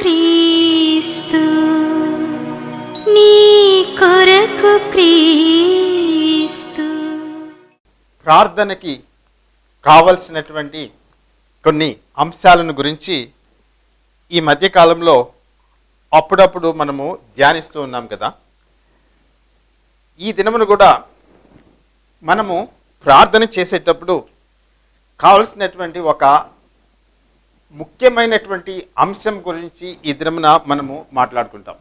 క్రీస్తు నీ కొరకు క్రీస్తు. ప్రార్థనకి కావలసినటువంటి కొన్ని అంశాలను గురించి ఈ మధ్యకాలంలో అప్పుడప్పుడు మనము ధ్యానిస్తూ ఉన్నాం కదా. ఈ దినమును కూడా మనము ప్రార్థన చేసేటప్పుడు కావలసినటువంటి ఒక ముఖ్యమైనటువంటి అంశం గురించి ఈ దినమున మనము మాట్లాడుకుంటాం.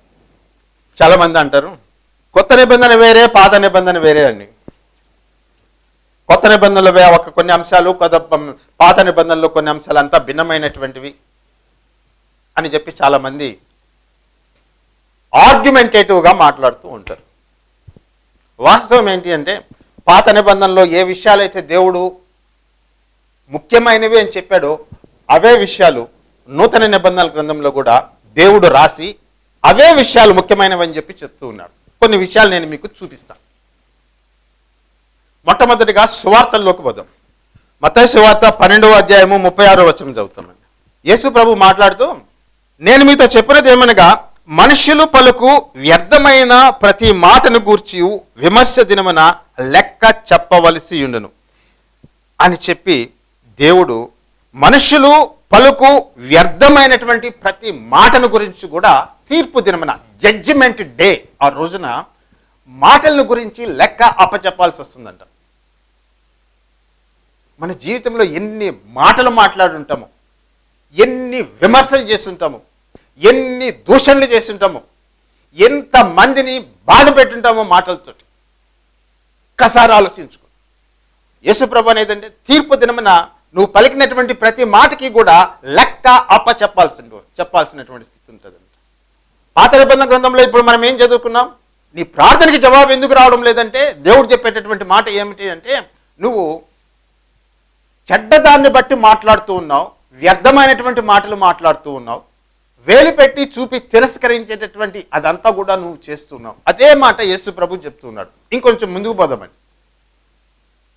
చాలామంది అంటారు కొత్త నిబంధన వేరే పాత నిబంధన వేరే అని. కొత్త నిబంధనలు ఒక కొన్ని అంశాలు కొత్త పాత నిబంధనలు కొన్ని అంశాలు అంతా భిన్నమైనటువంటివి అని చెప్పి చాలామంది ఆర్గ్యుమెంటేటివ్గా మాట్లాడుతూ ఉంటారు. వాస్తవం ఏంటి అంటే పాత నిబంధనలో ఏ విషయాలైతే దేవుడు ముఖ్యమైనవి అని చెప్పాడో అవే విషయాలు నూతన నిబంధనల గ్రంథంలో కూడా దేవుడు రాసి అవే విషయాలు ముఖ్యమైనవి అని చెప్పి చెప్తూ ఉన్నాడు. కొన్ని విషయాలు నేను మీకు చూపిస్తాను మొట్టమొదటిగా సువార్తల్లోకి పోదాం. మత సువార్త పన్నెండవ అధ్యాయము ముప్పై ఆరో వచనం చదువుతామండి యేసు ప్రభు మాట్లాడుతూ నేను మీతో చెప్పినది ఏమనగా మనుషులు పలుకు వ్యర్థమైన ప్రతి మాటను గూర్చి విమర్శ దినమున లెక్క చెప్పవలసి ఉండును అని చెప్పి దేవుడు మనుషులు పలుకు వ్యర్థమైనటువంటి ప్రతి మాటను గురించి కూడా తీర్పు దినమున జడ్జిమెంట్ డే ఆ రోజున మాటలను గురించి లెక్క అప్పచెప్పాల్సి వస్తుందంట. మన జీవితంలో ఎన్ని మాటలు మాట్లాడుంటాము ఎన్ని విమర్శలు చేస్తుంటాము ఎన్ని దూషణలు చేస్తుంటాము ఎంత మందిని బాధ పెట్టుంటామో మాటలతోటి. ఒక్కసారి ఆలోచించుకో. యేసుప్రభు అనేదంటే తీర్పు దినమున నువ్వు పలికినటువంటి ప్రతి మాటకి కూడా లెక్క అప్ప చెప్పాల్సి చెప్పాల్సినటువంటి స్థితి ఉంటుంది పాత నిబంధన గ్రంథంలో ఇప్పుడు మనం ఏం చదువుకున్నాం? నీ ప్రార్థనకి జవాబు ఎందుకు రావడం లేదంటే దేవుడు చెప్పేటటువంటి మాట ఏమిటి అంటే నువ్వు చెడ్డదాన్ని బట్టి మాట్లాడుతూ ఉన్నావు వ్యర్థమైనటువంటి మాటలు మాట్లాడుతూ ఉన్నావు వేలు పెట్టి చూపి తిరస్కరించేటటువంటి అదంతా కూడా నువ్వు చేస్తున్నావు అదే మాట యేసు ప్రభు చెప్తున్నాడు ఇంకొంచెం ముందుకు పోదామని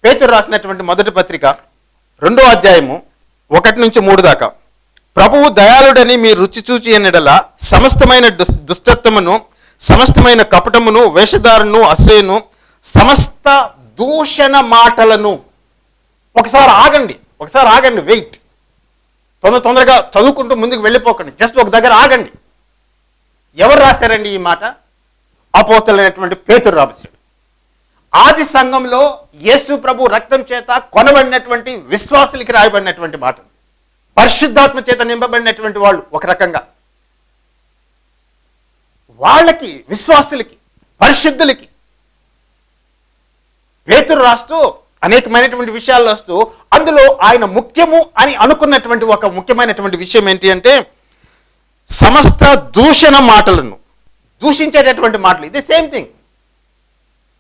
పేతురు రాసినటువంటి మొదటి పత్రిక రెండో అధ్యాయము ఒకటి నుంచి మూడు దాకా. ప్రభువు దయాళుడని మీ రుచి చూచి ఎన్నడల సమస్తమైన దుస్- దుష్టత్వమును సమస్తమైన కపటమును వేషధారును అసూయను సమస్త దూషణ మాటలను ఒకసారి ఆగండి ఒకసారి ఆగండి వెయిట్. తొందర తొందరగా చదువుకుంటూ ముందుకు వెళ్ళిపోకండి జస్ట్ ఒక దగ్గర ఆగండి. ఎవరు రాశారండి ఈ మాట? అపోస్తలైనటువంటి పేతురు రాశాడు ఆది సంఘంలో యేసు ప్రభు రక్తం చేత కొనబడినటువంటి విశ్వాసులకి రాయబడినటువంటి మాట. పరిశుద్ధాత్మ చేత నింపబడినటువంటి వాళ్ళు ఒక రకంగా. వాళ్ళకి విశ్వాసులకి పరిశుద్ధులకి పేతురు రాస్తూ అనేకమైనటువంటి విషయాలు రాస్తూ అందులో ఆయన ముఖ్యము అని అనుకున్నటువంటి ఒక ముఖ్యమైనటువంటి విషయం ఏంటి అంటే సమస్త దూషణ మాటలను దూషించేటటువంటి మాటలు. ఇది సేమ్ థింగ్.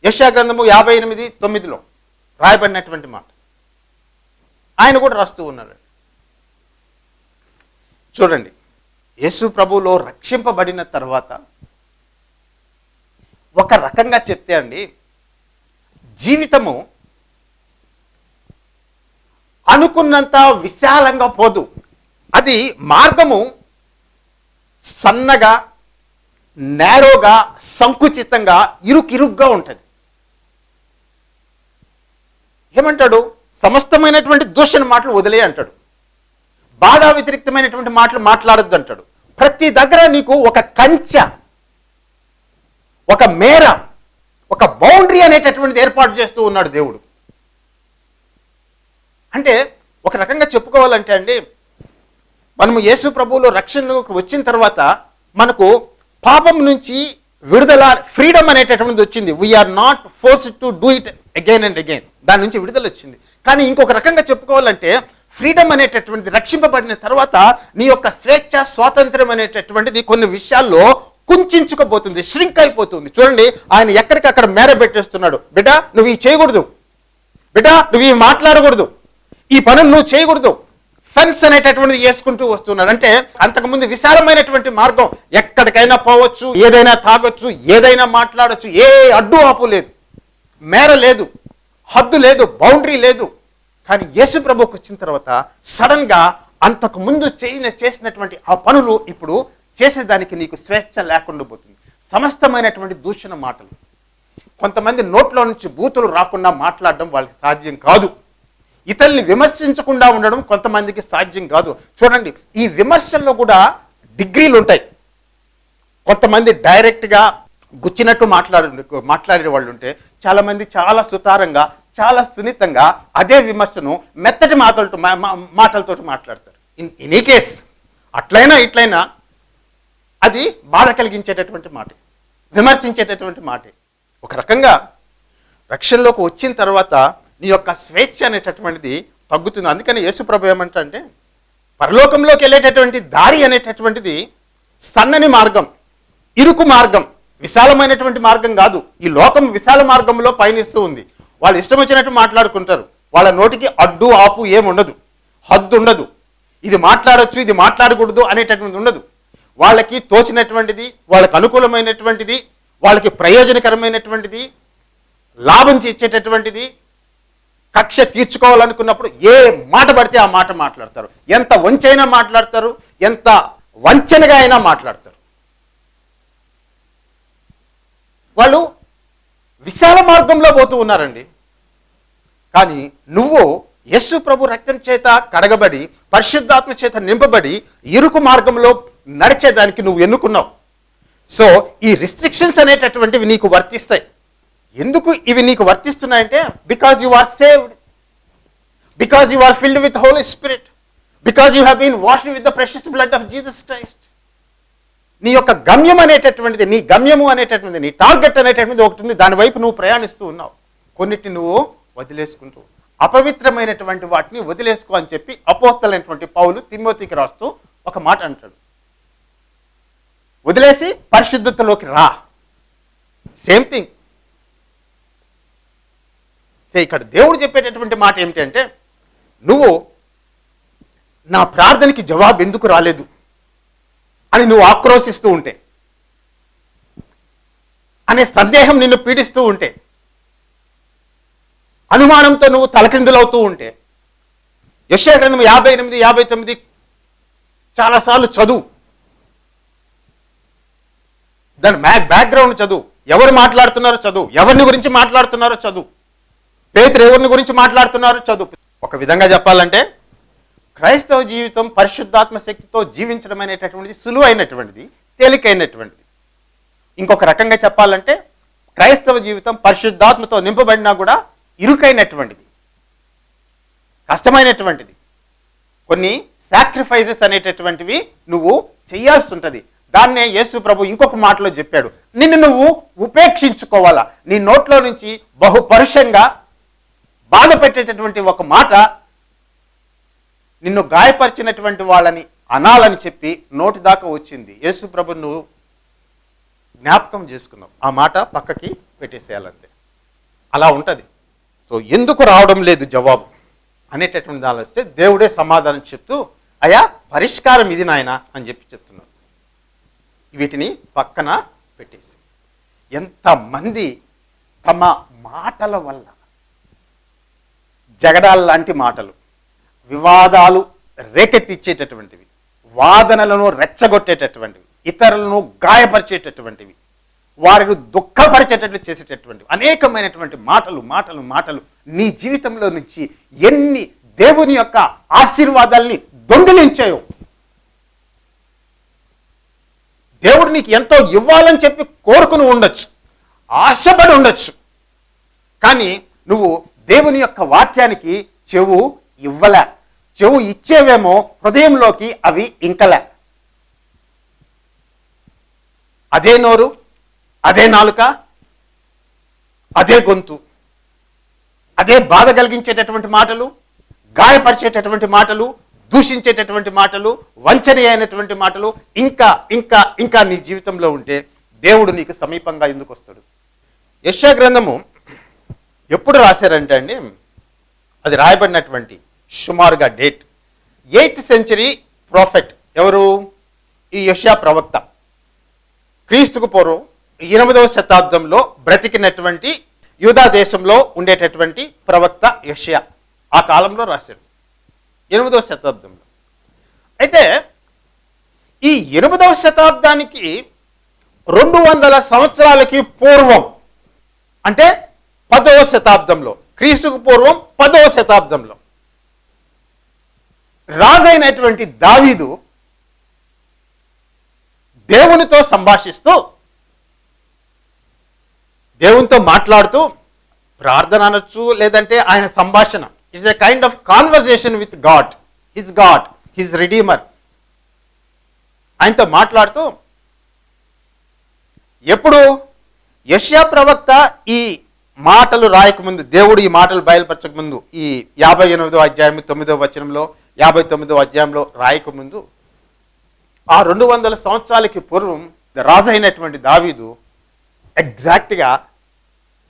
యశా గ్రంథము యాభై ఎనిమిది తొమ్మిదిలో రాయబడినటువంటి మాట. ఆయన కూడా రాస్తూ ఉన్నారు చూడండి యేసు ప్రభువులో రక్షింపబడిన తర్వాత ఒక రకంగా చెప్తే అండి జీవితము అనుకున్నంత విశాలంగా పోదు. అది మార్గము సన్నగా నేరోగా సంకుచితంగా ఇరుకిరుగ్గా ఉంటుంది. ఏమంటాడు? సమస్తమైనటువంటి దూషణ మాటలు వదిలే అంటాడు. బాధా వ్యతిరిక్తమైనటువంటి మాటలు మాట్లాడొద్దు అంటాడు. ప్రతి దగ్గర నీకు ఒక కంచె ఒక మేర ఒక బౌండరీ అనేటటువంటిది ఏర్పాటు చేస్తూ ఉన్నాడు దేవుడు. అంటే ఒక రకంగా చెప్పుకోవాలంటే అండి మనము యేసు ప్రభువులో రక్షణలోకి వచ్చిన తర్వాత మనకు పాపం నుంచి విడుదల ఫ్రీడమ్ అనేటటువంటిది వచ్చింది. We are not force to do it again and again దాని నుంచి విడుదల వచ్చింది. కానీ ఇంకొక రకంగా చెప్పుకోవాలంటే ఫ్రీడమ్ అనేటటువంటిది రక్షింపబడిన తర్వాత నీ యొక్క స్వేచ్ఛ స్వాతంత్రం అనేటటువంటిది కొన్ని విషయాల్లో కుంచుకుపోతుంది ష్రింక్ అయిపోతుంది. చూడండి ఆయన ఎక్కడికక్కడ మేర పెట్టేస్తున్నాడు. బిడ్డ నువ్వు ఇవి చేయకూడదు. బిడ్డ నువ్వు ఇవి మాట్లాడకూడదు. ఈ పనులు నువ్వు చేయకూడదు. ఫెన్స్ అనేటటువంటిది వేసుకుంటూ వస్తున్నాడు. అంటే అంతకుముందు విశాలమైనటువంటి మార్గం. ఎక్కడికైనా పోవచ్చు ఏదైనా తాగొచ్చు ఏదైనా మాట్లాడొచ్చు ఏ అడ్డు ఆపు లేదు. మేర లేదు. హద్దు లేదు బౌండరీ లేదు. కానీ యేసు ప్రభుకి వచ్చిన తర్వాత సడన్గా అంతకు ముందు చేయిన చేసినటువంటి ఆ పనులు ఇప్పుడు చేసేదానికి నీకు స్వేచ్ఛ లేకుండా పోతుంది. సమస్తమైనటువంటి దూషణ మాటలు. కొంతమంది నోట్లో నుంచి బూతులు రాకుండా మాట్లాడడం వాళ్ళకి సాధ్యం కాదు. ఇతరుల్ని విమర్శించకుండా ఉండడం కొంతమందికి సాధ్యం కాదు. చూడండి ఈ విమర్శల్లో కూడా డిగ్రీలు ఉంటాయి. కొంతమంది డైరెక్ట్గా గుచ్చినట్టు మాట్లాడే మాట్లాడే వాళ్ళు ఉంటే చాలామంది చాలా సుతారంగా చాలా సున్నితంగా అదే విమర్శను మెత్తటి మాటలతో మా- మాట్లాడతారు. ఇన్ ఎనీ కేస్ అట్లయినా ఇట్లయినా అది బాధ కలిగించేటటువంటి మాట విమర్శించేటటువంటి మాటే. ఒక రకంగా రక్షణలోకి వచ్చిన తర్వాత నీ యొక్క స్వేచ్ఛ అనేటటువంటిది తగ్గుతుంది. అందుకని యేసుప్రభు ఏమంటే పరలోకంలోకి వెళ్ళేటటువంటి దారి అనేటటువంటిది సన్నని మార్గం ఇరుకు మార్గం విశాలమైనటువంటి మార్గం కాదు. ఈ లోకం విశాల మార్గంలో పయనిస్తూ ఉంది. వాళ్ళు ఇష్టం వచ్చినట్టు మాట్లాడుకుంటారు. వాళ్ళ నోటికి అడ్డు ఆపు ఏముండదు హద్దు ఉండదు. ఇది మాట్లాడొచ్చు ఇది మాట్లాడకూడదు అనేటటువంటిది ఉండదు. వాళ్ళకి తోచినటువంటిది వాళ్ళకి అనుకూలమైనటువంటిది వాళ్ళకి ప్రయోజనకరమైనటువంటిది లాభం ఇచ్చేటటువంటిది కక్ష తీర్చుకోవాలనుకున్నప్పుడు ఏ మాట పడితే ఆ మాట మాట్లాడతారు. ఎంత వంచైనా మాట్లాడతారు ఎంత వంచనగా అయినా మాట్లాడతారు. వాళ్ళు విశాల మార్గంలో పోతూ ఉన్నారండి. కానీ నువ్వు యస్సు ప్రభు రక్తం చేత కడగబడి పరిశుద్ధాత్మ చేత నింపబడి ఇరుకు మార్గంలో నడిచేదానికి నువ్వు ఎన్నుకున్నావు. సో ఈ రిస్ట్రిక్షన్స్ అనేటటువంటివి నీకు వర్తిస్తాయి. ఎందుకు ఇవి నీకు వర్తిస్తున్నాయంటే because you are saved because you are filled with holy spirit because you have been washed with the precious blood of Jesus Christ నీ యొక్క గమ్యం అనేటటువంటిది నీ గమ్యము అనేటటువంటిది నీ టార్గెట్ అనేటటువంటిది ఒకటి ఉంది. దాని వైపు నువ్వు ప్రయాణిస్తూ ఉన్నావు. కొన్నిటిని నువ్వు వదిలేసుకుంటూ అపవిత్రమైనటువంటి వాటిని వదిలేసుకో అని చెప్పి అపోస్తలైనటువంటి పౌలు తిమ్మోతికి రాస్తూ ఒక మాట అంటాడు. వదిలేసి పరిశుద్ధతలోకి రా. సేమ్ థింగ్ ఇక్కడ దేవుడు చెప్పేటటువంటి మాట ఏమిటంటే నువ్వు నా ప్రార్థనకి జవాబు ఎందుకు రాలేదు? అని నువ్వు ఆక్రోశిస్తూ ఉంటే అనే సందేహం నిన్ను పీడిస్తూ ఉంటే అనుమానంతో నువ్వు తలకిందులవుతూ ఉంటే యశ్యా యాభై ఎనిమిది యాభై తొమ్మిది చాలాసార్లు చదువు. దాని బ్యాక్ బ్యాక్గ్రౌండ్ చదువు. ఎవరు మాట్లాడుతున్నారో చదువు. ఎవరిని గురించి మాట్లాడుతున్నారో చదువు. పేతురు ఎవరిని గురించి మాట్లాడుతున్నారో చదువు. ఒక విధంగా చెప్పాలంటే క్రైస్తవ జీవితం పరిశుద్ధాత్మ శక్తితో జీవించడం అనేటటువంటిది సులువైనటువంటిది తేలికైనటువంటిది. ఇంకొక రకంగా చెప్పాలంటే క్రైస్తవ జీవితం పరిశుద్ధాత్మతో నింపబడినా కూడా ఇరుకైనటువంటిది కష్టమైనటువంటిది. కొన్ని సాక్రిఫైజెస్ అనేటటువంటివి నువ్వు చేయాల్సి ఉంటుంది. దాన్నే యేసు ప్రభు ఇంకొక మాటలో చెప్పాడు నిన్ను నువ్వు ఉపేక్షించుకోవాలా? నీ నోట్లో నుంచి బహుపరుషంగా బాధ పెట్టేటటువంటి ఒక మాట నిన్ను గాయపరిచినటువంటి వాళ్ళని అనాలని చెప్పి నోటి దాకా వచ్చింది. యేసు ప్రభు నువ్వు జ్ఞాపకం చేసుకున్నావు ఆ మాట పక్కకి పెట్టేసేయాలంతే అలా ఉంటుంది. సో ఎందుకు రావడం లేదు జవాబు? అనేటటువంటి దాని వస్తే దేవుడే సమాధానం చెప్తూ అయా పరిష్కారం ఇది నాయన అని చెప్పి చెప్తున్నాడు. వీటిని పక్కన పెట్టేసి. ఎంతమంది తమ మాటల వల్ల జగడాల లాంటి మాటలు వివాదాలు రేకెత్తిచ్చేటటువంటివి వాదనలను రెచ్చగొట్టేటటువంటివి ఇతరులను గాయపరిచేటటువంటివి వారిని దుఃఖపరిచేటట్లు చేసేటటువంటివి అనేకమైనటువంటి మాటలు మాటలు మాటలు నీ జీవితంలో నుంచి ఎన్ని దేవుని యొక్క ఆశీర్వాదాల్ని దొంగిలించాయో. దేవుడు నీకు ఎంతో ఇవ్వాలని చెప్పి కోరుకుని ఉండొచ్చు ఆశపడి ఉండొచ్చు. కానీ నువ్వు దేవుని యొక్క వాక్యానికి చెవు ఇవ్వలే. చెవు ఇచ్చేవేమో హృదయంలోకి అవి ఇంకలే. అదే నోరు అదే నాలుక అదే గొంతు. అదే బాధ కలిగించేటటువంటి మాటలు గాయపరిచేటటువంటి మాటలు దూషించేటటువంటి మాటలు వంచని అయినటువంటి మాటలు ఇంకా ఇంకా ఇంకా నీ జీవితంలో ఉంటే దేవుడు నీకు సమీపంగా ఎందుకు వస్తాడు? యశా గ్రంథము ఎప్పుడు రాశారంటే అండి అది రాయబడినటువంటి సుమారుగా డేట్. ఎయిత్ సెంచరీ ప్రాఫెట్ ఎవరు? ఈ యశా ప్రవక్త. క్రీస్తుకు పూర్వం ఎనిమిదవ శతాబ్దంలో బ్రతికినటువంటి యూదా దేశంలో ఉండేటటువంటి ప్రవక్త యషియా. ఆ కాలంలో రాశాడు. ఎనిమిదవ శతాబ్దంలో. అయితే ఈ ఎనిమిదవ శతాబ్దానికి రెండు వందల సంవత్సరాలకి పూర్వం అంటే పదవ శతాబ్దంలో క్రీస్తుకు పూర్వం పదవ శతాబ్దంలో రాజైనటువంటి దావీదు దేవునితో సంభాషిస్తూ దేవునితో మాట్లాడుతూ ప్రార్థన అనొచ్చు లేదంటే ఆయన సంభాషణ. It's a kind of conversation with God his God his redeemer ఆయనతో మాట్లాడుతూ ఎప్పుడు యష్యా ప్రవక్త ఈ మాటలు రాయకముందు దేవుడు ఈ మాటలు బయలుపరచక ముందు ఈ యాభై ఎనిమిదో అధ్యాయం తొమ్మిదో వచనంలో యాభై తొమ్మిదో అధ్యాయంలో రాయకముందు ఆ రెండు వందల సంవత్సరాలకి పూర్వం రాజైనటువంటి దావీదు ఎగ్జాక్ట్గా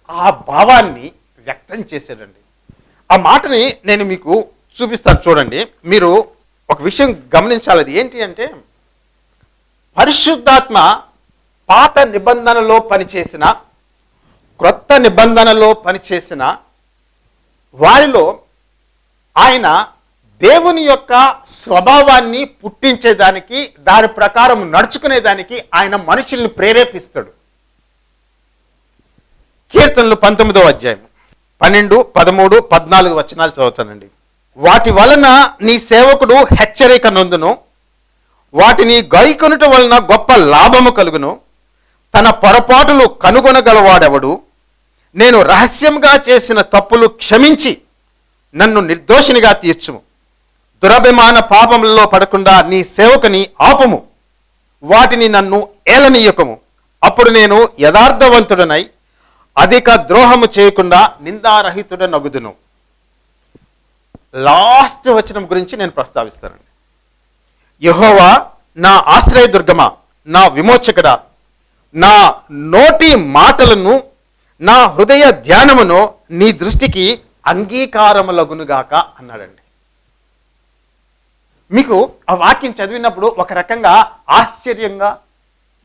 ఆ భావాన్ని వ్యక్తం చేశాడండి. ఆ మాటని నేను మీకు చూపిస్తాను చూడండి. మీరు ఒక విషయం గమనించాలి అది ఏంటి అంటే పరిశుద్ధాత్మ పాత నిబంధనలో పనిచేసిన క్రొత్త నిబంధనలో పనిచేసిన వారిలో ఆయన దేవుని యొక్క స్వభావాన్ని పుట్టించేదానికి దాని ప్రకారం నడుచుకునేదానికి ఆయన మనుషుల్ని ప్రేరేపిస్తాడు. కీర్తనలు పంతొమ్మిదో అధ్యాయం పన్నెండు పదమూడు పద్నాలుగు వచనాలు చదువుతానండి. వాటి వలన నీ సేవకుడు హెచ్చరిక నొందును. వాటిని గైకొనుట వలన గొప్ప లాభము కలుగును. తన పొరపాటులు కనుగొనగలవాడెవడు? నేను రహస్యంగా చేసిన తప్పులు క్షమించి నన్ను నిర్దోషినిగా తీర్చుము. దురభిమాన పాపములలో పడకుండా నీ సేవకుని ఆపుము. వాటిని నన్ను ఏలనీయకము. అప్పుడు నేను యథార్థవంతుడనై అధిక ద్రోహము చేయకుండా నిందారహితుడ నగుదును లాస్ట్ వచనం గురించి నేను ప్రస్తావిస్తానండి. యహోవా నా ఆశ్రయదుర్గమా నా విమోచకుడా నా నోటి మాటలను నా హృదయ ధ్యానమును నీ దృష్టికి అంగీకారములగునుగాక అన్నాడండి. మీకు ఆ వాక్యం చదివినప్పుడు ఒక రకంగా ఆశ్చర్యంగా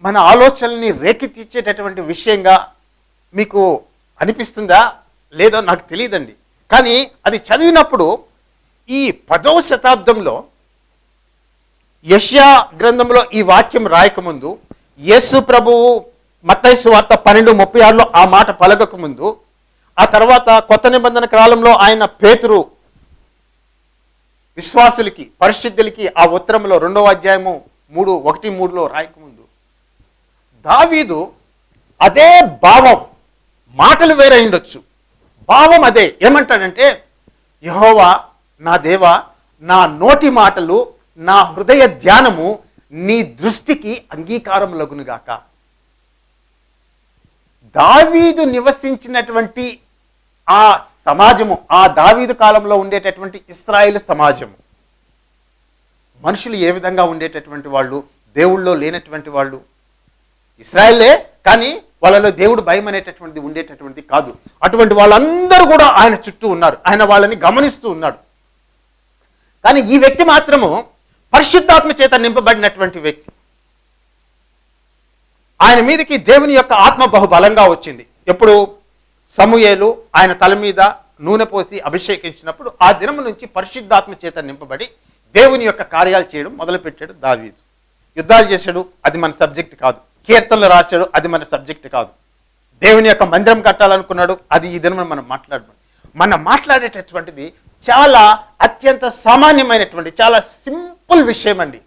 మన ఆలోచనల్ని రేకెత్తిచ్చేటటువంటి విషయంగా మీకు అనిపిస్తుందా? లేదో నాకు తెలియదండి. కానీ అది చదివినప్పుడు ఈ పదవ శతాబ్దంలో యష్యా గ్రంథంలో ఈ వాక్యం రాయకముందు యేసు ప్రభువు మత్తైసు వార్త పన్నెండు ముప్పై ఆరులో ఆ మాట పలకకముందు ఆ తర్వాత కొత్త నిబంధన కాలంలో ఆయన పేతురు విశ్వాసులకి పరిశుద్ధులకి ఆ ఉత్తరంలో రెండవ అధ్యాయము మూడు ఒకటి మూడులో రాయకముందు. దావీదు అదే భావం మాటలు వేరే ఉండొచ్చు. భావం అదే ఏమంటాడంటే యహోవా నా దేవా నా నోటి మాటలు నా హృదయ ధ్యానము నీ దృష్టికి అంగీకారం లగునుగాక. దావీదు నివసించినటువంటి ఆ సమాజము ఆ దావీదు కాలంలో ఉండేటటువంటి ఇస్రాయిల్ సమాజము. మనుషులు ఏ విధంగా ఉండేటటువంటి వాళ్ళు దేవుళ్ళో లేనటువంటి వాళ్ళు? ఇస్రాయలే కానీ వాళ్ళలో దేవుడు భయం అనేటటువంటిది ఉండేటటువంటిది కాదు. అటువంటి వాళ్ళందరూ కూడా ఆయన చుట్టూ ఉన్నారు. ఆయన వాళ్ళని గమనిస్తూ ఉన్నాడు. కానీ ఈ వ్యక్తి మాత్రము పరిశుద్ధాత్మ చేత నింపబడినటువంటి వ్యక్తి. ఆయన మీదకి దేవుని యొక్క ఆత్మ బహుబలంగా వచ్చింది. ఎప్పుడు? సమూయేలు ఆయన తల మీద నూనె పోసి అభిషేకించినప్పుడు ఆ దినము నుంచి పరిశుద్ధాత్మ చేత నింపబడి దేవుని యొక్క కార్యాలు చేయడం మొదలుపెట్టాడు దావీదు. యుద్ధాలు చేశాడు అది మన సబ్జెక్ట్ కాదు. కీర్తనలు రాశాడు అది మన సబ్జెక్ట్ కాదు. దేవుని యొక్క మందిరం కట్టాలనుకున్నాడు అది ఈ దినం మనం మాట్లాడడం మనం మాట్లాడేటటువంటిది చాలా అత్యంత సామాన్యమైనటువంటి చాలా సింపుల్ విషయం అండి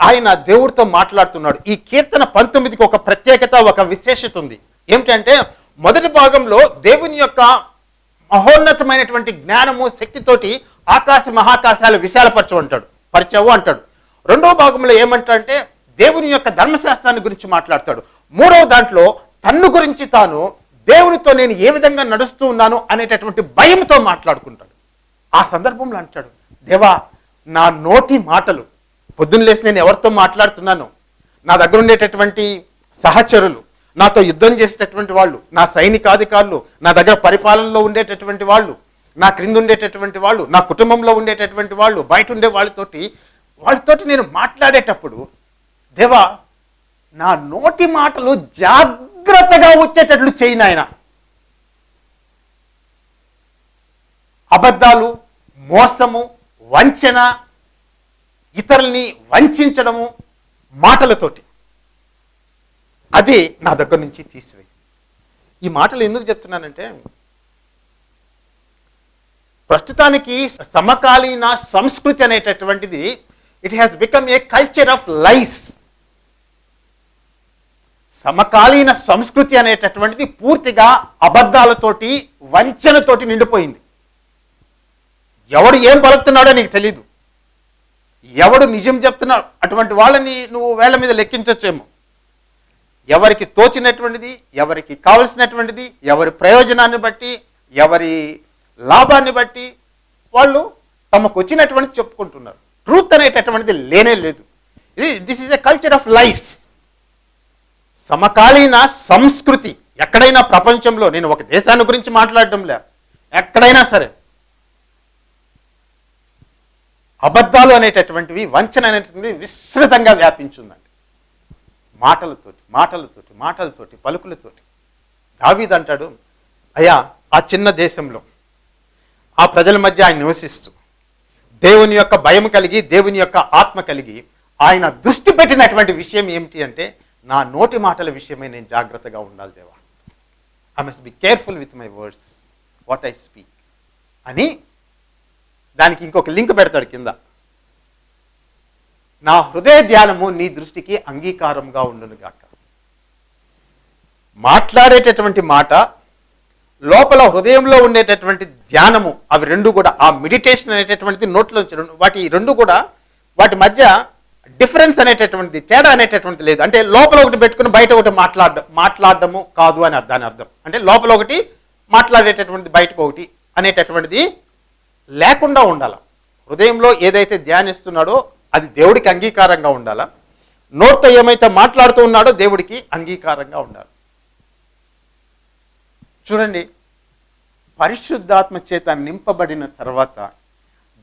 ఆయన దేవుడితో మాట్లాడుతున్నాడు. ఈ కీర్తన పంతొమ్మిదికి ఒక ప్రత్యేకత ఒక విశేషత ఉంది. ఏమిటంటే మొదటి భాగంలో దేవుని యొక్క మహోన్నతమైనటువంటి జ్ఞానము శక్తితోటి ఆకాశ మహాకాశాలు విశాలపరచు అంటాడు పరిచవు అంటాడు. రెండవ భాగంలో ఏమంటాడంటే దేవుని యొక్క ధర్మశాస్త్రాన్ని గురించి మాట్లాడతాడు. మూడవ దాంట్లో తన్ను గురించి తాను దేవునితో నేను ఏ విధంగా నడుస్తూ ఉన్నాను అనేటటువంటి భయంతో మాట్లాడుకుంటాడు. ఆ సందర్భంలో అంటాడు దేవా నా నోటి మాటలు పొద్దున్న లేసి నేను ఎవరితో మాట్లాడుతున్నాను నా దగ్గర ఉండేటటువంటి సహచరులు నాతో యుద్ధం చేసేటటువంటి వాళ్ళు నా సైనికాధికారులు నా దగ్గర పరిపాలనలో ఉండేటటువంటి వాళ్ళు నా క్రింద ఉండేటటువంటి వాళ్ళు నా కుటుంబంలో ఉండేటటువంటి వాళ్ళు బయట ఉండే వాళ్ళతోటి వాళ్ళతోటి నేను మాట్లాడేటప్పుడు దేవా నా నోటి మాటలు జాగ్రత్తగా వచ్చేటట్లు చేయి నాయన. అబద్ధాలు మోసము వంచన ఇతరుల్ని వంచడము మాటలతోటి. అది నా దగ్గర నుంచి తీసివేయి. ఈ మాటలు ఎందుకు చెప్తున్నానంటే ప్రస్తుతానికి సమకాలీన సంస్కృతి అనేటటువంటిది it has become a culture of lies సమకాలీన సంస్కృతి అనేటటువంటిది పూర్తిగా అబద్ధాలతోటి వంచనతోటి నిండిపోయింది. ఎవడు ఏం పలుకుతున్నాడో నీకు తెలీదు. ఎవడు నిజం చెప్తున్నాడు అటువంటి వాళ్ళని నువ్వు వేళ్ళ మీద లెక్కించొచ్చేమో. ఎవరికి తోచినటువంటిది ఎవరికి కావలసినటువంటిది ఎవరి ప్రయోజనాన్ని బట్టి ఎవరి లాభాన్ని బట్టి వాళ్ళు తమకు వచ్చినటువంటి చెప్పుకుంటున్నారు. ట్రూత్ అనేటటువంటిది లేనే లేదు. ఇది this is a culture of life సమకాలీన సంస్కృతి ఎక్కడైనా ప్రపంచంలో నేను ఒక దేశాన్ని గురించి మాట్లాడడం లే ఎక్కడైనా సరే. అబద్ధాలు అనేటటువంటివి వంచన అనేటువంటిది విస్తృతంగా వ్యాపించిందండి. మాటలతోటి మాటలతోటి మాటలతోటి పలుకులతోటి. దావీద్ అంటాడు అయ్యా ఆ చిన్న దేశంలో ఆ ప్రజల మధ్య ఆయన నివసిస్తూ దేవుని యొక్క భయం కలిగి దేవుని యొక్క ఆత్మ కలిగి ఆయన దృష్టి పెట్టినటువంటి విషయం ఏమిటి అంటే నా నోటి మాటల విషయమై నేను జాగ్రత్తగా ఉండాలి దేవా. I must be careful with my words what I speak అని దానికి ఇంకొక లింక్ పెడతాడు కింద. నా హృదయ ధ్యానము నీ దృష్టికి అంగీకారంగా ఉండునుగాక. మాట్లాడేటటువంటి మాట లోపల హృదయంలో ఉండేటటువంటి ధ్యానము అవి రెండు కూడా ఆ మెడిటేషన్ అనేటటువంటిది నోట్లో వాటి రెండు కూడా వాటి మధ్య డిఫరెన్స్ అనేటటువంటిది తేడా అనేటటువంటిది లేదు. అంటే లోపల ఒకటి పెట్టుకుని బయట ఒకటి మాట్లాడ మాట్లాడడము కాదు అని దాని అర్థం. అంటే లోపల ఒకటి మాట్లాడేటటువంటిది బయటకు ఒకటి అనేటటువంటిది లేకుండా ఉండాలి. హృదయంలో ఏదైతే ధ్యానిస్తున్నాడో అది దేవుడికి అంగీకారంగా ఉండాలా? నోటితో ఏమైతే మాట్లాడుతూ ఉన్నాడో దేవుడికి అంగీకారంగా ఉండాలి. చూడండి పరిశుద్ధాత్మ చేత నింపబడిన తర్వాత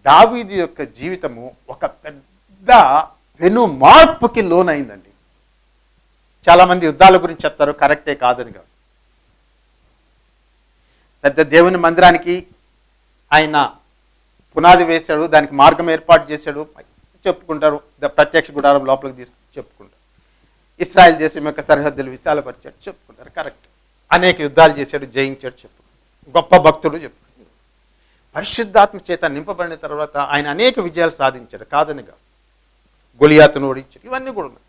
దావీదు యొక్క జీవితము ఒక పెద్ద వెను మార్పుకి లోనైందండి. చాలామంది యుద్ధాల గురించి చెప్తారు కరెక్టే కాదని కాదు. పెద్ద దేవుని మందిరానికి ఆయన పునాది వేశాడు దానికి మార్గం ఏర్పాటు చేశాడు చెప్పుకుంటారు. ప్రత్యక్ష గుడారం లోపలికి తీసుకు చెప్పుకుంటారు. ఇస్రాయల్ దేశం యొక్క సరిహద్దులు విశాలపరిచాడు చెప్పుకుంటారు. కరెక్ట్ అనేక యుద్ధాలు చేశాడు జయించాడు చెప్పు గొప్ప భక్తుడు చెప్పు పరిశుద్ధాత్మ చేత నింపబడిన తర్వాత ఆయన అనేక విజయాలు సాధించాడు. కాదని కాదు గొలియాతును ఓడించాడు. ఇవన్నీ కూడా ఉన్నాయి.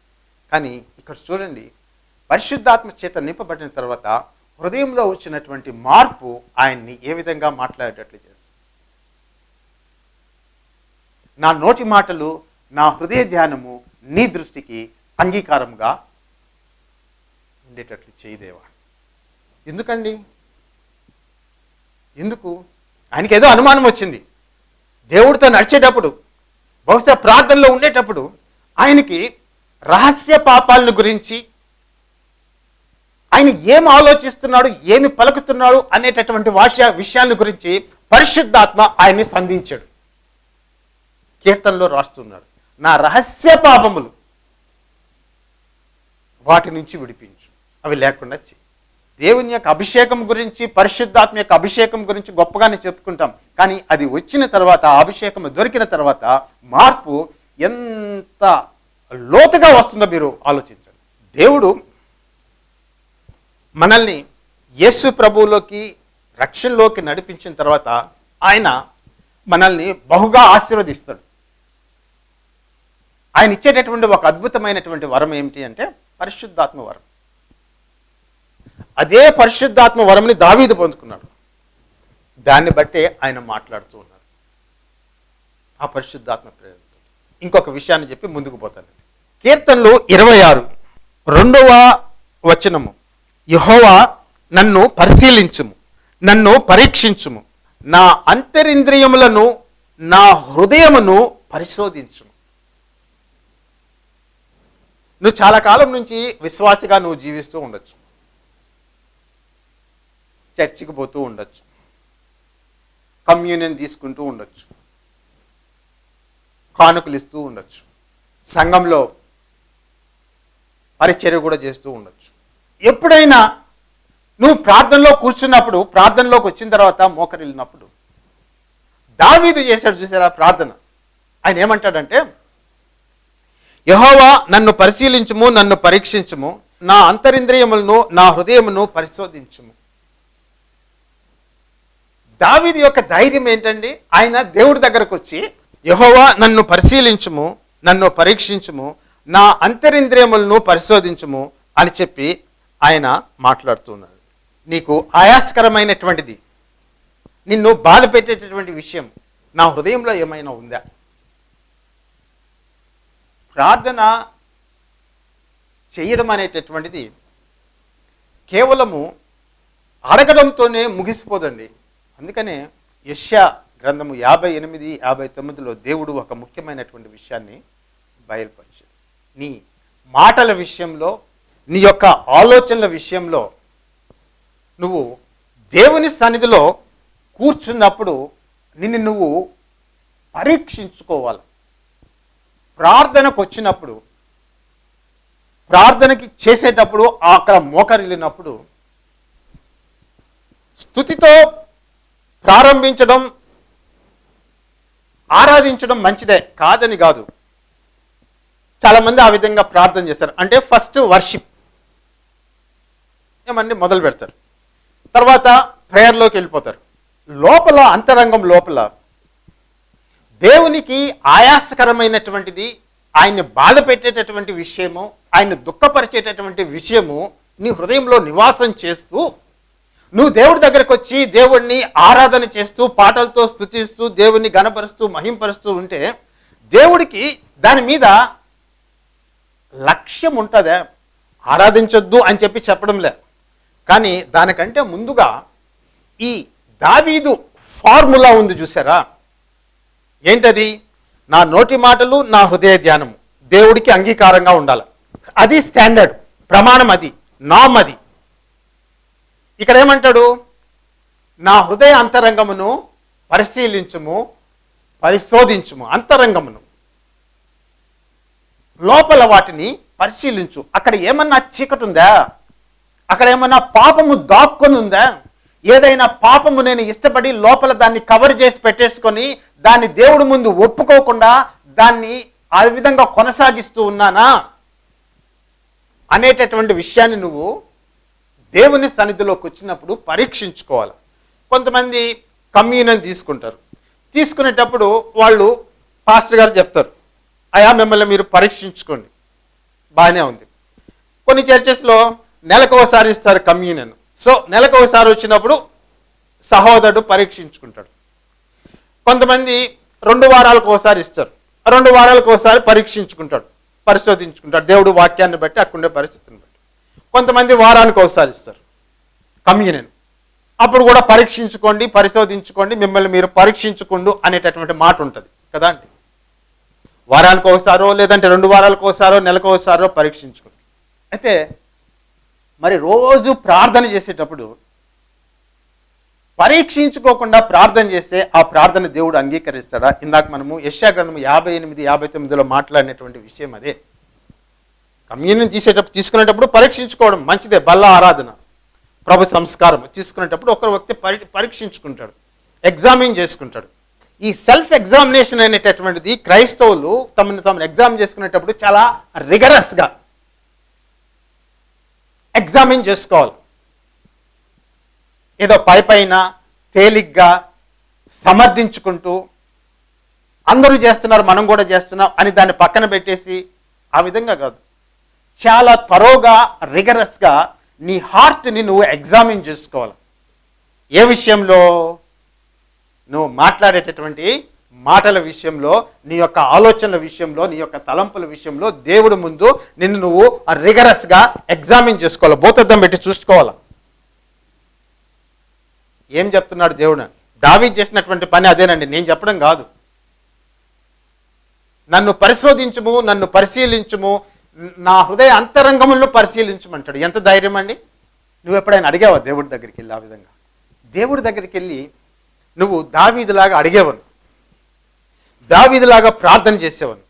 కానీ ఇక్కడ చూడండి పరిశుద్ధాత్మ చేత నింపబడిన తర్వాత హృదయంలో వచ్చినటువంటి మార్పు ఆయన్ని ఏ విధంగా మాట్లాడేటట్లు చేస్తుంది నా నోటి మాటలు నా హృదయ ధ్యానము నీ దృష్టికి అంగీకారంగా ఉండేటట్లు చేయదేవా ఎందుకండి? ఎందుకు? ఆయనకి ఏదో అనుమానం వచ్చింది. దేవుడితో నడిచేటప్పుడు బహుశా ప్రార్థనలో ఉండేటప్పుడు ఆయనకి రహస్య పాపాలను గురించి ఆయన ఏం ఆలోచిస్తున్నాడు ఏమి పలుకుతున్నాడు అనేటటువంటి వాష విషయాల గురించి పరిశుద్ధాత్మ ఆయన్ని సంధించాడు. కీర్తనలో రాస్తున్నాడు. నా రహస్య పాపములు వాటి నుంచి విడిపించు. అవి లేకుండా చెయ్యి దేవుని యొక్క అభిషేకం గురించి పరిశుద్ధాత్మ యొక్క అభిషేకం గురించి గొప్పగానే చెప్పుకుంటాం. కానీ అది వచ్చిన తర్వాత ఆ అభిషేకం దొరికిన తర్వాత మార్పు ఎంత లోతుగా వస్తుందో మీరు ఆలోచించండి. దేవుడు మనల్ని యేసు ప్రభువులోకి రక్షణలోకి నడిపించిన తర్వాత ఆయన మనల్ని బహుగా ఆశీర్వదిస్తాడు. ఆయన ఇచ్చేటటువంటి ఒక అద్భుతమైనటువంటి వరం ఏమిటి అంటే పరిశుద్ధాత్మ వరం. అదే పరిశుద్ధాత్మ వరంని దావీదు పొందుకున్నాడు. దాన్ని బట్టే ఆయన మాట్లాడుతూ ఉన్నారు. ఆ పరిశుద్ధాత్మ ప్రేరణతో. ఇంకొక విషయాన్ని చెప్పి ముందుకు పోతానండి కీర్తనలు ఇరవై ఆరు రెండవ వచనము. యహోవా నన్ను పరిశీలించుము నన్ను పరీక్షించుము నా అంతరింద్రియములను నా హృదయమును పరిశోధించుము. నువ్వు చాలా కాలం నుంచి విశ్వాసిగా నువ్వు జీవిస్తూ ఉండొచ్చు. చర్చికి పోతూ ఉండొచ్చు. కమ్యూనియన్ తీసుకుంటూ ఉండొచ్చు. కానుకలు ఇస్తూ ఉండొచ్చు. సంఘంలో పరిచర్య కూడా చేస్తూ ఉండొచ్చు. ఎప్పుడైనా నువ్వు ప్రార్థనలో కూర్చున్నప్పుడు ప్రార్థనలోకి వచ్చిన తర్వాత మోకరిల్లినప్పుడు దావీదు చేశాడు చూసారా ప్రార్థన? ఆయన ఏమంటాడంటే యహోవా నన్ను పరిశీలించుము నన్ను పరీక్షించుము నా అంతరింద్రియములను నా హృదయమును పరిశోధించుము. దావిది యొక్క ధైర్యం ఏంటండి? ఆయన దేవుడి దగ్గరకు వచ్చి యహోవా నన్ను పరిశీలించుము నన్ను పరీక్షించుము నా అంతరింద్రియములను పరిశోధించుము అని చెప్పి ఆయన మాట్లాడుతున్నాడు నీకు ఆయాస్కరమైనటువంటిది. నిన్ను బాధ పెట్టేటటువంటి విషయం నా హృదయంలో ఏమైనా ఉందా? ప్రార్థన చేయడం అనేటటువంటిది కేవలము అడగడంతోనే ముగిసిపోదండి. అందుకనే యష్యా గ్రంథము యాభై ఎనిమిది యాభై తొమ్మిదిలో దేవుడు ఒక ముఖ్యమైనటువంటి విషయాన్ని బయలుపరిచాడు. నీ మాటల విషయంలో నీ యొక్క ఆలోచనల విషయంలో నువ్వు దేవుని సన్నిధిలో కూర్చున్నప్పుడు నిన్ను నువ్వు పరీక్షించుకోవాలి. ప్రార్థనకు వచ్చినప్పుడు ప్రార్థనకి చేసేటప్పుడు అక్కడ మోకరిల్లినప్పుడు స్థుతితో ప్రారంభించడం ఆరాధించడం మంచిదే కాదని కాదు. చాలామంది ఆ విధంగా ప్రార్థన చేస్తారు. అంటే ఫస్ట్ వర్షిప్. ఏమండి మొదలు పెడతారు. తర్వాత ప్రేయర్లోకి వెళ్ళిపోతారు. లోపల అంతరంగం లోపల దేవునికి ఆయాసకరమైనటువంటిది ఆయన్ని బాధ పెట్టేటటువంటి విషయము ఆయన్ని దుఃఖపరిచేటటువంటి విషయము నీ హృదయంలో నివాసం చేస్తూ నువ్వు దేవుడి దగ్గరకు వచ్చి దేవుణ్ణి ఆరాధన చేస్తూ పాటలతో స్తుతిస్తూ దేవుణ్ణి గణపరుస్తూ మహింపరుస్తూ ఉంటే దేవుడికి దాని మీద లక్ష్యం ఉంటుందా. ఆరాధించొద్దు అని చెప్పి చెప్పడం లే కానీ దానికంటే ముందుగా ఈ దావీదు ఫార్ములా ఉంది చూసారా? ఏంటది? నా నోటి మాటలు నా హృదయ ధ్యానము దేవుడికి అంగీకారంగా ఉండాలి. అది స్టాండర్డ్ ప్రమాణం అది. నామ్ అది. ఇక్కడ ఏమంటాడు? నా హృదయ అంతరంగమును పరిశీలించుము పరిశోధించుము. అంతరంగమును. లోపల వాటిని పరిశీలించు. అక్కడ ఏమన్నా చీకటి ఉందా అక్కడ ఏమన్నా పాపము దాక్కొని ఉందా ఏదైనా పాపము నేను ఇష్టపడి లోపల దాన్ని కవర్ చేసి పెట్టేసుకొని దాన్ని దేవుడి ముందు ఒప్పుకోకుండా దాన్ని ఆ విధంగా కొనసాగిస్తూ ఉన్నానా? అనేటటువంటి విషయాన్ని నువ్వు దేవుని సన్నిధిలోకి వచ్చినప్పుడు పరీక్షించుకోవాలి. కొంతమంది కమ్యూనియన్ తీసుకుంటారు. తీసుకునేటప్పుడు వాళ్ళు పాస్టర్ గారు చెప్తారు అయా మిమ్మల్ని మీరు పరీక్షించుకోండి. బాగానే ఉంది. కొన్ని చర్చెస్లో నెలకు ఒకసారి ఇస్తారు కమ్యూనియన్. సో నెలకు ఒకసారి వచ్చినప్పుడు సహోదరుడు పరీక్షించుకుంటాడు. కొంతమంది రెండు వారాలకు ఒకసారి ఇస్తారు. రెండు వారాలకు ఒకసారి పరీక్షించుకుంటాడు పరిశోధించుకుంటాడు. దేవుడు వాక్యాన్ని బట్టి అక్కడుండే పరిస్థితిని బట్టి. కొంతమంది వారానికి ఒకసారి ఇస్తారు. కమ్యూనియన్. అప్పుడు కూడా పరీక్షించుకోండి పరిశోధించుకోండి మిమ్మల్ని మీరు పరీక్షించుకోండు అనేటటువంటి మాట ఉంటుంది. కదా అండి? వారానికి ఒకసారో లేదంటే రెండు వారాలకు ఒకసారో నెలకు ఒకసారో పరీక్షించుకోండి. అయితే మరి రోజు ప్రార్థన చేసేటప్పుడు పరీక్షించుకోకుండా ప్రార్థన చేస్తే ఆ ప్రార్థన దేవుడు అంగీకరిస్తాడా? ఇందాక మనము యశా గ్రంథము యాభై ఎనిమిది యాభై తొమ్మిదిలో మాట్లాడినటువంటి విషయం అదే. కమ్యూనియన్ తీసేటప్పుడు తీసుకునేటప్పుడు పరీక్షించుకోవడం మంచిదే బల్ల ఆరాధన. ప్రభు సంస్కారం తీసుకునేటప్పుడు ఒకరు వ్యక్తి పరి పరీక్షించుకుంటాడు ఎగ్జామిన్ చేసుకుంటాడు. ఈ సెల్ఫ్ ఎగ్జామినేషన్ అనేటటువంటిది క్రైస్తవులు తమను తమను ఎగ్జామ్ చేసుకునేటప్పుడు చాలా రిగరస్గా ఎగ్జామిన్ చేసుకోవాలి. ఏదో పై పైన తేలిగ్గా సమర్థించుకుంటూ అందరూ చేస్తున్నారు మనం కూడా చేస్తున్నాం అని దాన్ని పక్కన పెట్టేసి ఆ విధంగా కాదు. చాలా త్వరగా రిగరస్గా నీ హార్ట్ని నువ్వు ఎగ్జామిన్ చేసుకోవాలి. ఏ విషయంలో? నువ్వు మాట్లాడేటటువంటి మాటల విషయంలో నీ యొక్క ఆలోచనల విషయంలో నీ యొక్క తలంపుల విషయంలో దేవుడి ముందు నిన్ను నువ్వు రిగరస్గా ఎగ్జామిన్ చేసుకోవాలి. భూతద్దం పెట్టి చూసుకోవాలి? ఏం చెప్తున్నాడు దేవుడు? దావీ చేసినటువంటి పని అదేనండి నేను చెప్పడం కాదు. నన్ను పరిశోధించుము నన్ను పరిశీలించుము నా హృదయ అంతరంగములను పరిశీలించమంటాడు. ఎంత ధైర్యం అండి? నువ్వు ఎప్పుడైనా అడిగావా దేవుడి దగ్గరికి వెళ్ళి ఆ విధంగా? దేవుడి దగ్గరికి వెళ్ళి నువ్వు దావీదులాగా అడిగేవను. దావీదులాగా ప్రార్థన చేసేవను.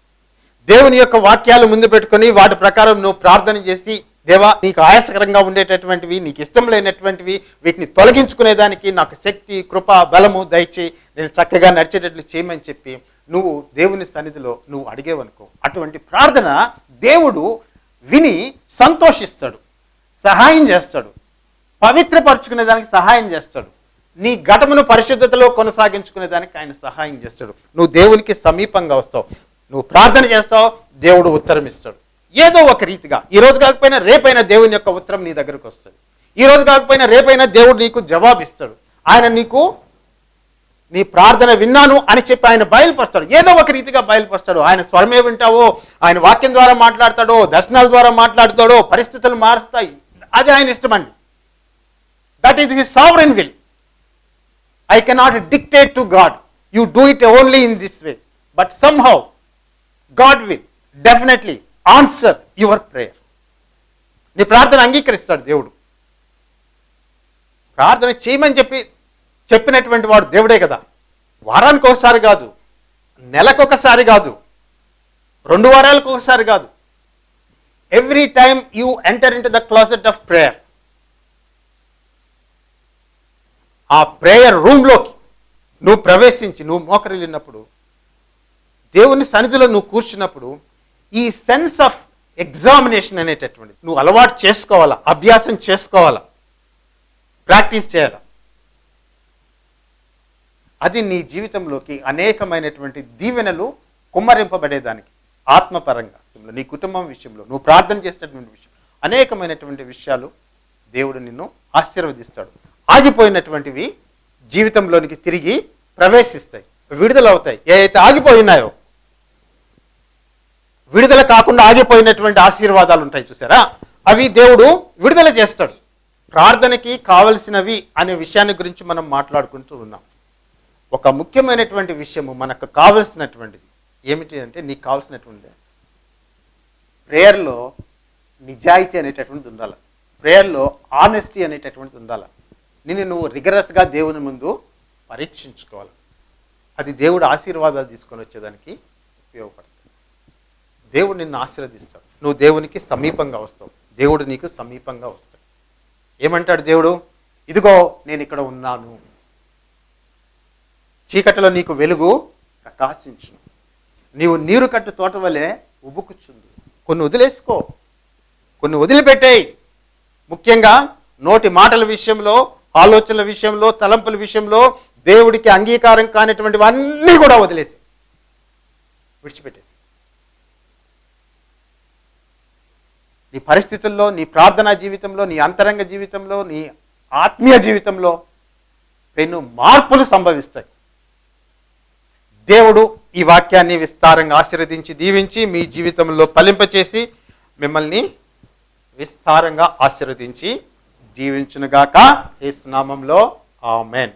దేవుని యొక్క వాక్యాలు ముందు పెట్టుకొని వాటి ప్రకారం నువ్వు ప్రార్థన చేసి దేవా నీకు ఆయాసకరంగా ఉండేటటువంటివి నీకు ఇష్టం లేనటువంటివి వీటిని తొలగించుకునేదానికి నాకు శక్తి కృప బలము దయచేయి నేను చక్కగా నడిచేటట్లు చేయమని చెప్పి నువ్వు దేవుని సన్నిధిలో నువ్వు అడిగేవనుకో. అటువంటి ప్రార్థన దేవుడు విని సంతోషిస్తాడు సహాయం చేస్తాడు పవిత్రపరుచుకునే దానికి సహాయం చేస్తాడు నీ ఘటమును పరిశుద్ధతలో కొనసాగించుకునే దానికి ఆయన సహాయం చేస్తాడు. నువ్వు దేవునికి సమీపంగా వస్తావు. నువ్వు ప్రార్థన చేస్తావు దేవుడు ఉత్తరం ఇస్తాడు ఏదో ఒక రీతిగా. ఈ రోజు కాకపోయినా రేపైనా దేవుని యొక్క ఉత్తరం నీ దగ్గరకు వస్తుంది. ఈ రోజు కాకపోయినా రేపైనా దేవుడు నీకు జవాబిస్తాడు. ఆయన నీకు నీ ప్రార్థన విన్నాను అని చెప్పి ఆయన బయలుపరుస్తాడు. ఏదో ఒక రీతిగా బయలుపరుస్తాడు. ఆయన స్వరమే వింటావో ఆయన వాక్యం ద్వారా మాట్లాడతాడో దర్శనాల ద్వారా మాట్లాడతాడో పరిస్థితులు మారుస్తాయి. అది ఆయన ఇష్టమండి that is his sovereign will I cannot dictate to God you do it only in this way but somehow God will definitely answer your prayer నీ ప్రార్థన అంగీకరిస్తాడు దేవుడు. ప్రార్థన చేయమని చెప్పి చెప్పినటువంటి వాడు దేవుడే కదా. వారానికి ఒకసారి కాదు నెలకు ఒకసారి కాదు రెండు వారాలకు ఒకసారి కాదు. Every time you enter in to the closet of prayer ఆ ప్రేయర్ రూమ్లోకి నువ్వు ప్రవేశించి నువ్వు మోకరిల్లినప్పుడు దేవుని సన్నిధిలో నువ్వు కూర్చున్నప్పుడు ఈ సెన్స్ ఆఫ్ ఎగ్జామినేషన్ అనేటటువంటిది. నువ్వు అలవాటు చేసుకోవాలా? అభ్యాసం చేసుకోవాలా? ప్రాక్టీస్ చేయాలా? అది నీ జీవితంలోకి అనేకమైనటువంటి దీవెనలు కుమ్మరింపబడేదానికి ఆత్మపరంగా. నీ కుటుంబం విషయంలో నువ్వు ప్రార్థన చేసేటటువంటి విషయం. అనేకమైనటువంటి విషయాలు దేవుడు నిన్ను ఆశీర్వదిస్తాడు. ఆగిపోయినటువంటివి జీవితంలోనికి తిరిగి ప్రవేశిస్తాయి విడుదల అవుతాయి ఏ అయితే ఆగిపోయినాయో విడుదల కాకుండా ఆగిపోయినటువంటి ఆశీర్వాదాలు ఉంటాయి చూసారా? అవి దేవుడు విడుదల చేస్తాడు. ప్రార్థనకి కావలసినవి అనే విషయాన్ని గురించి మనం మాట్లాడుకుంటూ ఉన్నాం. ఒక ముఖ్యమైనటువంటి విషయము మనకు కావలసినటువంటిది. ఏమిటి అంటే నీకు కావలసినటువంటి ప్రేయర్లో నిజాయితీ అనేటటువంటిది ఉండాలి. ప్రేయర్లో ఆనెస్టీ అనేటటువంటిది ఉండాలి. నిన్ను నువ్వు రిగరస్గా దేవుని ముందు పరీక్షించుకోవాలి. అది దేవుడు ఆశీర్వాదాలు తీసుకొని వచ్చేదానికి ఉపయోగపడుతుంది. దేవుడు నిన్ను ఆశీర్వదిస్తాడు. నువ్వు దేవునికి సమీపంగా వస్తావు. దేవుడు నీకు సమీపంగా వస్తాడు. ఏమంటాడు దేవుడు? ఇదిగో నేను ఇక్కడ ఉన్నాను. చీకటిలో నీకు వెలుగు ప్రకాశించును. నీవు నీరు కట్టు తోట వలె ఉబుకుచుంది కొన్ని వదిలేసుకో. కొన్ని వదిలిపెట్టేయి. ముఖ్యంగా నోటి మాటల విషయంలో ఆలోచనల విషయంలో తలంపుల విషయంలో దేవుడికి అంగీకారం కానిటువంటివన్నీ కూడా వదిలేసి విడిచిపెట్టేసి. నీ పరిస్థితుల్లో నీ ప్రార్థనా జీవితంలో నీ అంతరంగ జీవితంలో నీ ఆత్మీయ జీవితంలో పెను మార్పులు సంభవిస్తాయి. దేవుడు ఈ వాక్యాన్ని విస్తారంగా ఆశీర్వదించి దీవించి మీ జీవితంలో ఫలింపచేసి మిమ్మల్ని విస్తారంగా ఆశీర్వదించి దీవించునుగాక ఈ స్నామంలో ఆమెన్.